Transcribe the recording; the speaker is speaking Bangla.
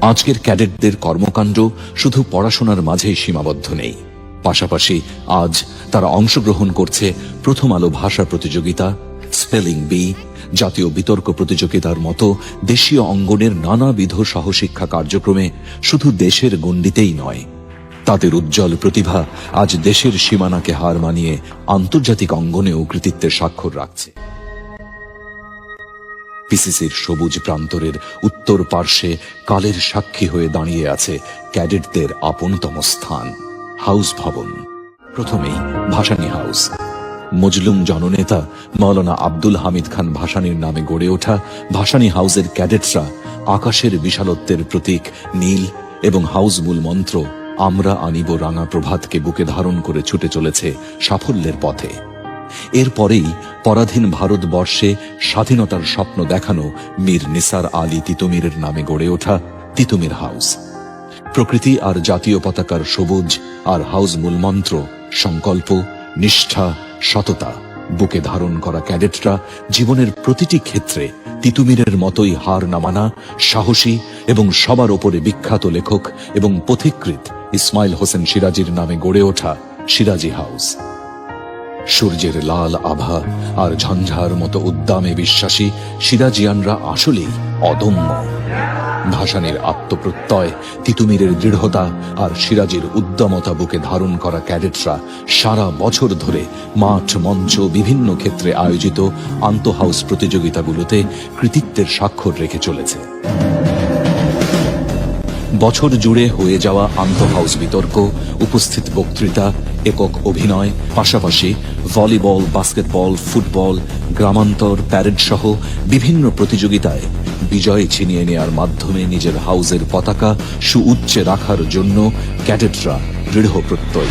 আজকের ক্যাডেটদের কর্মকাণ্ড শুধু পড়াশোনার মাঝেই সীমাবদ্ধ নেই। পাশাপাশি আজ তারা অংশগ্রহণ করছে প্রথম আলো ভাষা প্রতিযোগিতা, স্পেলিং বি, জাতীয় বিতর্ক প্রতিযোগিতার মতো দেশীয় অঙ্গনের নানাবিধ সহশিক্ষা কার্যক্রমে শুধু দেশের গণ্ডিতেই নয়। তাদের উজ্জ্বল প্রতিভা আজ দেশের সীমানাকে হার মানিয়ে আন্তর্জাতিক অঙ্গনেও কৃতিত্বের স্বাক্ষর রাখছে। পিসিসির সবুজ প্রান্তরের উত্তর পার্শ্বে কালের সাক্ষী হয়ে দাঁড়িয়ে আছে ক্যাডেটদের আপনতম স্থান, হাউস ভবন। প্রথমেই ভাসানী হাউস। মজলুম জননেতা মৌলানা আব্দুল হামিদ খান ভাসানীর নামে গড়ে ওঠা ভাসানী হাউসের ক্যাডেটরা আকাশের বিশালত্বের প্রতীক, নীল এবং হাউস মূল মন্ত্র আমরা আনিব রাঙা প্রভাতকে বুকে ধারণ করে ছুটে চলেছে সাফল্যের পথে। এরপরেই পরাধীন ভারতবর্ষে স্বাধীনতার স্বপ্ন দেখানো মীর নিসার আলী তিতুমিরের নামে গড়ে ওঠা তিতুমির হাউস। প্রকৃতি আর জাতীয় পতাকার সবুজ আর হাউস মূলমন্ত্র সংকল্প, নিষ্ঠা, সততা, বুকে ধারণ করা ক্যাডেটরা জীবনের প্রতিটি ক্ষেত্রে তিতুমিরের মতোই হার নামানা সাহসী এবং সবার ওপরে বিখ্যাত লেখক এবং পথিকৃত ইসমাইল হোসেন সিরাজির নামে গড়ে ওঠা সিরাজি হাউস। সূর্যের লাল আভা আর ঝঞ্ঝার মতো উদ্দামে বিশ্বাসী সিরাজিয়ানরা আসলেই অদম্য। ভাসানের আত্মপ্রত্যয়, তিতুমিরের দৃঢ়তা আর সিরাজের উদ্যমতা বুকে ধারণ করা ক্যাডেটরা সারা বছর ধরে মাঠ, মঞ্চ, বিভিন্ন ক্ষেত্রে আয়োজিত আন্তঃহাউস প্রতিযোগিতাগুলোতে কৃতিত্বের স্বাক্ষর রেখে চলেছে। বছর জুড়ে হয়ে যাওয়া আন্তঃহাউস বিতর্ক, উপস্থিত বক্তৃতা, একক অভিনয়, পাশাপাশি ভলিবল, বাস্কেটবল, ফুটবল, গ্রামান্তর, প্যারেড সহ বিভিন্ন প্রতিযোগিতায় বিজয় ছিনিয়ে নেয়ার মাধ্যমে নিজের হাউজের পতাকা সুউচ্চে রাখার জন্য ক্যাডেটরা দৃঢ় প্রত্যয়।